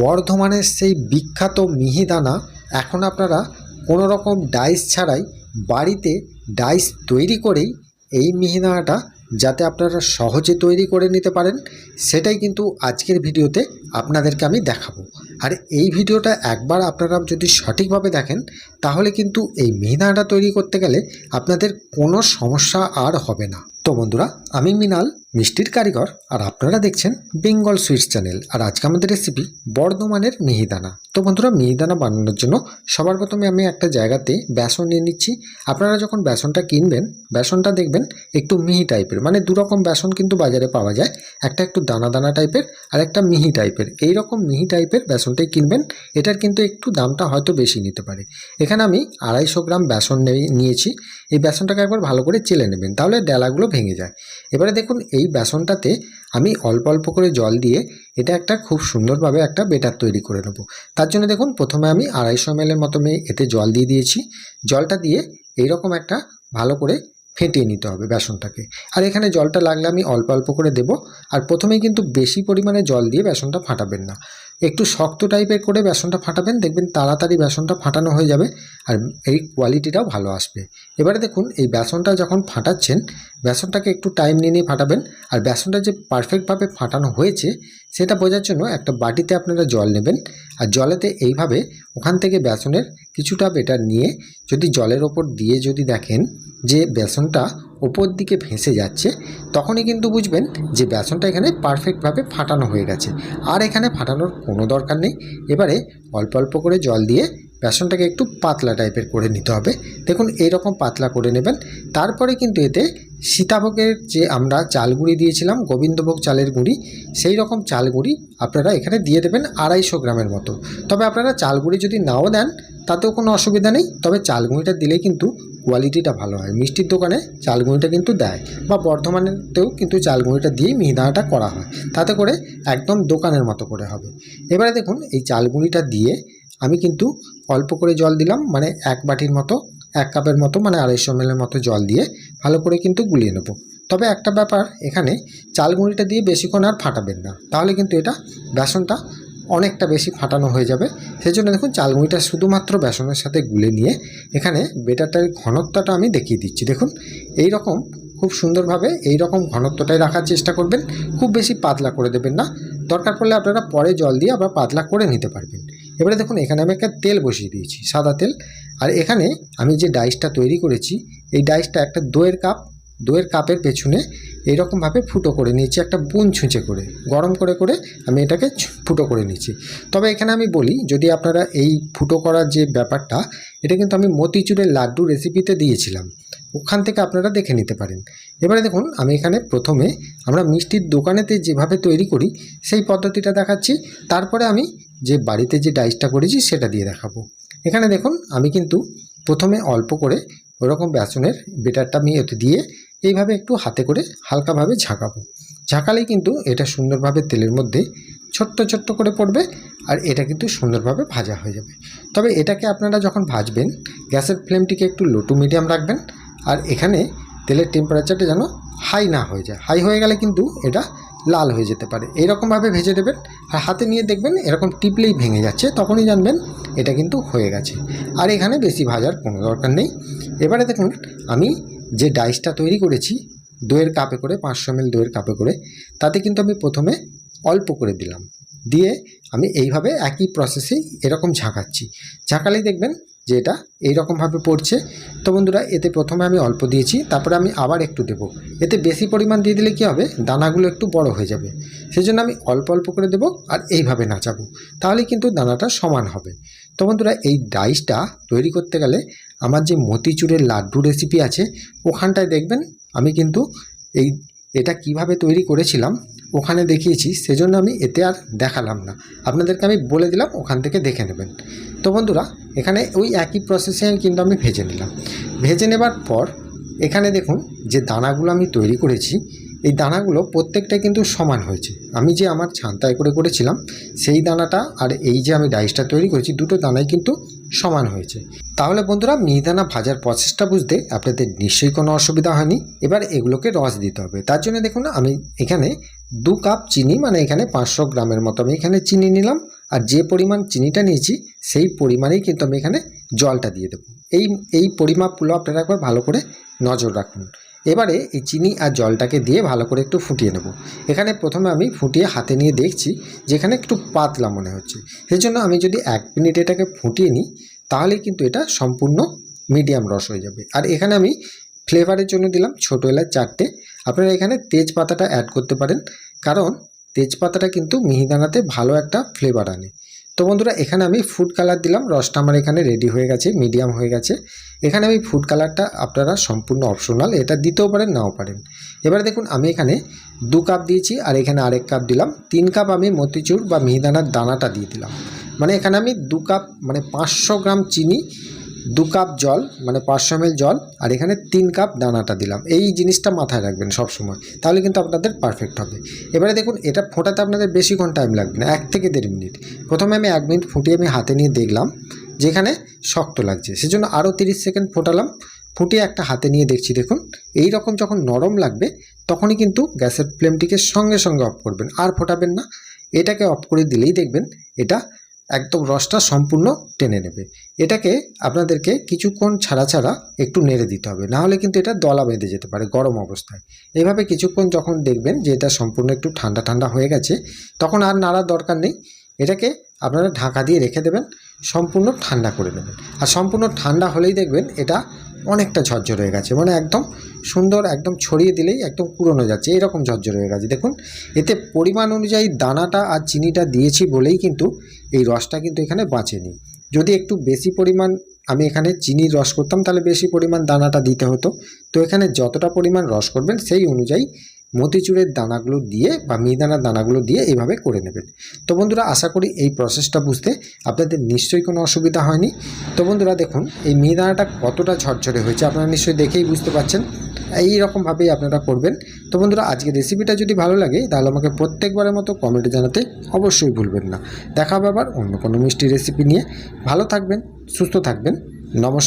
বর্ধমানের সেই বিখ্যাত মিহিদানা, এখন আপনারা কোনো রকম ডাইস ছাড়াই বাড়িতে ডাইস তৈরি করেই এই মিহিদানাটা যাতে আপনারা সহজে তৈরি করে নিতে পারেন, সেটাই কিন্তু আজকের ভিডিওতে আপনাদেরকে আমি দেখাবো। আর এই ভিডিওটা একবার আপনারা যদি সঠিকভাবে দেখেন, তাহলে কিন্তু এই মিহিদানাটা তৈরি করতে গেলে আপনাদের কোনো সমস্যা আর হবে না। তো বন্ধুরা, আমি মিনাল, মিষ্টির কারিগর, আর আপনারা দেখছেন বেঙ্গল সুইটস চ্যানেল। আর আজকে আমাদের রেসিপি বর্ধমানের মিহিদানা। তো বন্ধুরা, মিহিদানা বানানোর জন্য সবার প্রথমে আমি একটা জায়গাতে বেসন নিয়ে নিচ্ছি। আপনারা যখন বেসনটা কিনবেন, বেসনটা দেখবেন একটু মিহি টাইপের মানে দু রকম বেসন কিন্তু বাজারে পাওয়া যায়। একটা একটু দানা দানা টাইপের আর একটা মিহি টাইপের এই রকম মিহি টাইপের বেসনটাই কিনবেন, এটার কিন্তু একটু দামটা হয়তো বেশি নিতে পারে। এখানে আমি আড়াইশো গ্রাম বেসন নিয়েছি। এই বেসনটাকে একবার ভালো করে চেলে নেবেন, তাহলে ডেলাগুলো ভেঙে যায়। এবারে দেখুন, এই বেসনটাতে আমি অল্প অল্প করে জল দিয়ে এটা একটা খুব সুন্দরভাবে একটা বেটার তৈরি করে নেব। তার জন্য দেখুন, প্রথমে আমি আড়াইশো এম মতো এতে জল দিয়ে দিয়েছি। জলটা দিয়ে এইরকম একটা ভালো করে ফেটিয়ে নিতে হবে বেসনটাকে। আর এখানে জলটা লাগলে আমি অল্প অল্প করে দেব। আর প্রথমেই কিন্তু বেশি পরিমাণে জল দিয়ে বেসনটা ফাটাবেন না। একটু শক্ত টাইপের করে বেসনটা ফাটাবেন, দেখবেন তাড়াতাড়ি বেসনটা ফাটানো হয়ে যাবে আর এই কোয়ালিটিটাও ভালো আসবে। এবারে দেখুন, এই বেসনটা যখন ফাটাচ্ছেন, বেসনটাকে একটু টাইম নিয়ে নিয়ে ফাটাবেন। আর বেসনটা যে পারফেক্টভাবে ফাটানো হয়েছে, সেটা বোঝার জন্য একটা বাটিতে আপনারা জল নেবেন। আর জলেতে এইভাবে ওখান থেকে বেসনের কিছুটা বেটার নিয়ে যদি জলের ওপর দিয়ে যদি দেখেন যে বেসনটা ওপর দিকে ভেসে যাচ্ছে, তখনই কিন্তু বুঝবেন যে বেসনটা এখানে পারফেক্টভাবে ফাটানো হয়ে গেছে। আর এখানে ফাটানোর কোনো দরকার নেই। এবারে অল্প অল্প করে জল দিয়ে বেসনটাকে একটু পাতলা টাইপের করে নিতে হবে। দেখুন, এইরকম পাতলা করে নেবেন। তারপরে কিন্তু এতে সীতাভোগের যে আমরা চাল গুঁড়ি দিয়েছিলাম, গোবিন্দভোগ চালের গুঁড়ি, সেই রকম চাল গুঁড়ি আপনারা এখানে দিয়ে দেবেন আড়াইশো গ্রামের মতো। তবে আপনারা চাল গুঁড়ি যদি নাও দেন তাতেও কোনো অসুবিধা নেই। তবে চাল গুঁড়িটা দিলে কিন্তু কোয়ালিটিটা ভালো হয়। মিষ্টির দোকানে চাল গুঁড়িটা কিন্তু দেয় বা বর্ধমানেতেও কিন্তু চাল গুঁড়িটা দিয়েই মিহিদানাটা করা হয়। তাতে করে একদম দোকানের মতো করে হবে। এবারে দেখুন, এই চাল গুঁড়িটা দিয়ে আমি কিন্তু অল্প করে জল দিলাম মানে এক বাটির মতো, এক কাপের মতো মানে আড়াইশো এর মতো জল দিয়ে ভালো করে কিন্তু গুলিয়ে নেব। তবে একটা ব্যাপার, এখানে চাল গুঁড়িটা দিয়ে বেশিক্ষণ আর ফাটাবেন না। তাহলে কিন্তু এটা বেসনটা অনেকটা বেশি ফাটানো হয়ে যাবে। সেই জন্য দেখুন চাল গুঁড়িটা শুধুমাত্র বেসনের সাথে গুলে নিয়ে এখানে বেটারটার ঘনত্বটা আমি দেখিয়ে দিচ্ছি। দেখুন এই রকম খুব সুন্দরভাবে এই রকম ঘনত্বটাই রাখার চেষ্টা করবেন। খুব বেশি পাতলা করে দেবেন না। দরকার পড়লে আপনারা পরে জল দিয়ে আবার পাতলা করে নিতে পারবেন। এবারে দেখুন, এখানে আমি একটা তেল বসিয়ে দিয়েছি, সাদা তেল। আর এখানে আমি যে ডাইসটা তৈরি করেছি, এই ডাইসটা একটা দইয়ের কাপ দইয়ের কাপের পেছনে এইরকমভাবে ফুটো করে নিয়েছি, একটা বুন ছুঁচে করে। গরম করে করে আমি এটাকে ফুটো করে নিয়েছি। তবে এখানে আমি বলি, যদি আপনারা এই ফুটো করার যে ব্যাপারটা, এটা কিন্তু আমি মতিচুরের লাড্ডু রেসিপিতে দিয়েছিলাম। ওখান থেকে আপনারা দেখে নিতে পারেন। এবারে দেখুন, আমি এখানে প্রথমে আমরা মিষ্টির দোকানেতে যেভাবে তৈরি করি, সেই পদ্ধতিটা দেখাচ্ছি। তারপরে আমি যে বাড়িতে যে ডাইসটা করেছি, সেটা দিয়ে দেখাবো। এখানে দেখুন, আমি কিন্তু প্রথমে অল্প করে ওরকম বেসনের বেটারটা আমি এতে দিয়ে এইভাবে একটু হাতে করে হালকাভাবে ঝাঁকাবো। ঝাঁকালেই কিন্তু এটা সুন্দরভাবে তেলের মধ্যে ছোট্ট ছোট্ট করে পড়বে আর এটা কিন্তু সুন্দরভাবে ভাজা হয়ে যাবে। তবে এটাকে আপনারা যখন ভাজবেন, গ্যাসের ফ্লেমটিকে একটু লো টু মিডিয়াম রাখবেন আর এখানে তেলের টেম্পারেচারটা যেন হাই না হয়ে যায়। হাই হয়ে গেলে কিন্তু এটা লাল হয়ে যেতে পারে। এইরকমভাবে ভেজে দেবেন আর হাতে নিয়ে দেখবেন এরকম টিপলেই ভেঙে যাচ্ছে, তখনই জানবেন এটা কিন্তু হয়ে গেছে। আর এখানে বেশি ভাজার কোনো দরকার নেই। এবারে দেখুন, আমি যে ডাইসটা তৈরি করেছি, দইয়ের কাপে করে, পাঁচশো এমএল দইয়ের কাপে করে, তাতে কিন্তু আমি প্রথমে অল্প করে দিলাম। দিয়ে আমি এইভাবে একই প্রসেসেই এরকম ঝাঁকাচ্ছি। ঝাঁকালেই দেখবেন যে এটা এইরকমভাবে পড়ছে। তো বন্ধুরা, এতে প্রথমে আমি অল্প দিয়েছি, তারপরে আমি আবার একটু দেব। এতে বেশি পরিমাণ দিয়ে দিলে কী হবে? দানাগুলো একটু বড় হয়ে যাবে। সেই জন্য আমি অল্প অল্প করে দেব আর এইভাবে নাচাবো। তাহলে কিন্তু দানাটা সমান হবে। তো বন্ধুরা, এই ডাইসটা তৈরি করতে গেলে আমার যে মতিচুরের লাড্ডু রেসিপি আছে, ওখানটায় দেখবেন আমি কিন্তু এই, এটা কীভাবে তৈরি করেছিলাম, ওখানে দেখিয়েছি, সেজন্য আমি এতে আর দেখালাম না। আপনাদেরকে আমি বলে দিলাম, ওখান থেকে দেখে নেবেন। তো বন্ধুরা, এখানে ওই একই প্রসেসে কিন্তু আমি ভেজে নিলাম। ভেজে নেবার পর, এখানে দেখুন যে দানাগুলো আমি তৈরি করেছি, এই দানাগুলো প্রত্যেকটা কিন্তু সমান হয়েছে। আমি যে আমার ছান্তায় করে করেছিলাম, সেই দানাটা আর এই যে আমি ডাইসটা তৈরি করেছি, দুটো দানাই কিন্তু সমান হয়েছে। তাহলে বন্ধুরা, মিহিদানা ভাজার প্রসেসটা বুঝতে আপনাদের নিশ্চয়ই কোনো অসুবিধা হয়নি। এবার এগুলোকে রস দিতে হবে। তার জন্য দেখুন, আমি এখানে দু কাপ চিনি মানে এখানে পাঁচশো গ্রামের মতো আমি এখানে চিনি নিলাম। আর যে পরিমাণ চিনিটা নিয়েছি, সেই পরিমাণেই কিন্তু আমি এখানে জলটা দিয়ে দেবো। এই এই পরিমাপগুলো আপনারা একবার ভালো করে নজর রাখুন। এবারে এই চিনি আর জলটাকে দিয়ে ভালো করে একটু ফুটিয়ে নেব। এখানে প্রথমে আমি ফুটিয়ে হাতে নিয়ে দেখছি যেখানে একটু পাতলা মনে হচ্ছে। সেই জন্য আমি যদি এক মিনিট এটাকে ফুটিয়ে নিই, তাহলে কিন্তু এটা সম্পূর্ণ মিডিয়াম রস হয়ে যাবে। আর এখানে আমি ফ্লেভারের জন্য দিলাম ছোটো এলাচ চারটে। আপনারা এখানে তেজপাতাটা অ্যাড করতে পারেন, কারণ তেজপাতাটা কিন্তু মিহিদানাতে ভালো একটা ফ্লেভার আনে। তো বন্ধুরা, এখানে আমি ফুড কালার দিলাম। রসটা আমার এখানে রেডি হয়ে গেছে মিডিয়াম হয়ে গেছে। এখানে আমি ফুড কালারটা আপনারা সম্পূর্ণ অপশনাল এটা দিতেও পারেন, নাও পারেন। এবারে দেখুন, আমি এখানে দু কাপ দিয়েছি, আর এখানে আরেক কাপ দিলাম। তিন কাপ আমি মতিচুর বা মিহিদানার দানাটা দিয়ে দিলাম। মানে এখানে আমি দু কাপ মানে পাঁচশো গ্রাম চিনি দু কাপ জল মানে পাঁচশো এমএল জল, আর এখানে তিন কাপ দানাটা দিলাম। এই জিনিসটা মাথায় রাখবেন সব সময় তাহলে কিন্তু আপনাদের পারফেক্ট হবে। এবারে দেখুন, এটা ফোটাতে আপনাদের বেশিক্ষণ টাইম লাগবে না, এক থেকে দেড় মিনিট। প্রথমে আমি এক মিনিট ফুটিয়ে আমি হাতে নিয়ে দেখলাম, যেখানে শক্ত লাগছে। সেজন্য আরও তিরিশ সেকেন্ড ফোটালাম, ফুটিয়ে একটা হাতে নিয়ে দেখছি, দেখুন। এই রকম যখন নরম লাগবে, তখনই কিন্তু গ্যাসের ফ্লেমটিকে সঙ্গে সঙ্গে অফ করবেন, আর ফোটাবেন না। এটাকে অফ করে দিলেই দেখবেন, এটা একদম রসটা সম্পূর্ণ টেনে নেবে। এটাকে আপনাদেরকে কিছুক্ষণ ছাড়া ছাড়া একটু নেড়ে দিতে হবে। না হলে কিন্তু এটা দলা বেঁধে যেতে পারে গরম অবস্থায়। এইভাবে কিছুক্ষণ যখন দেখবেন যে এটা সম্পূর্ণ একটু ঠান্ডা ঠান্ডা হয়ে গেছে, তখন আর নাড়ার দরকার নেই। এটাকে আপনারা ঢাকা দিয়ে রেখে দেবেন, সম্পূর্ণ ঠান্ডা করে নেবেন। আর সম্পূর্ণ ঠান্ডা হলেই দেখবেন এটা অনেকটা ঝরঝর হয়ে গেছে। মানে একদম সুন্দর, একদম ছড়িয়ে দিলেই একদম পুরনো যাচ্ছে। এরকম ঝরঝর হয়ে গেছে। দেখুন, এতে পরিমাণ অনুযায়ী দানাটা আর চিনিটা দিয়েছি বলেই কিন্তু এই রসটা কিন্তু এখানে বাঁচেনি। যদি একটু বেশি পরিমাণ আমি এখানে চিনির রস করতাম, তাহলে বেশি পরিমাণ দানাটা দিতে হতো। তো এখানে যতটা পরিমাণ রস করবেন, সেই অনুযায়ী মতিচুরের দানাগুলো দিয়ে বা মিহিদানার দানাগুলো দিয়ে এইভাবে করে নেবেন। তো বন্ধুরা, আশা করি এই প্রসেসটা বুঝতে আপনাদের নিশ্চয়ই কোনো অসুবিধা হয়নি। তো বন্ধুরা, দেখুন, এই মিহিদানাটা কতটা ঝরঝরে হয়েছে, আপনারা নিশ্চয়ই দেখেই বুঝতে পারছেন। এই রকমভাবেই আপনারা করবেন। তো বন্ধুরা আজকে রেসিপিটা যদি ভালো লাগে, তাহলে আমাকে প্রত্যেকবারের মতো কমেন্টে জানাতে অবশ্যই ভুলবেন না। দেখা হবে আবার অন্য কোনো মিষ্টি রেসিপি নিয়ে। ভালো থাকবেন, সুস্থ থাকবেন। নমস্কার।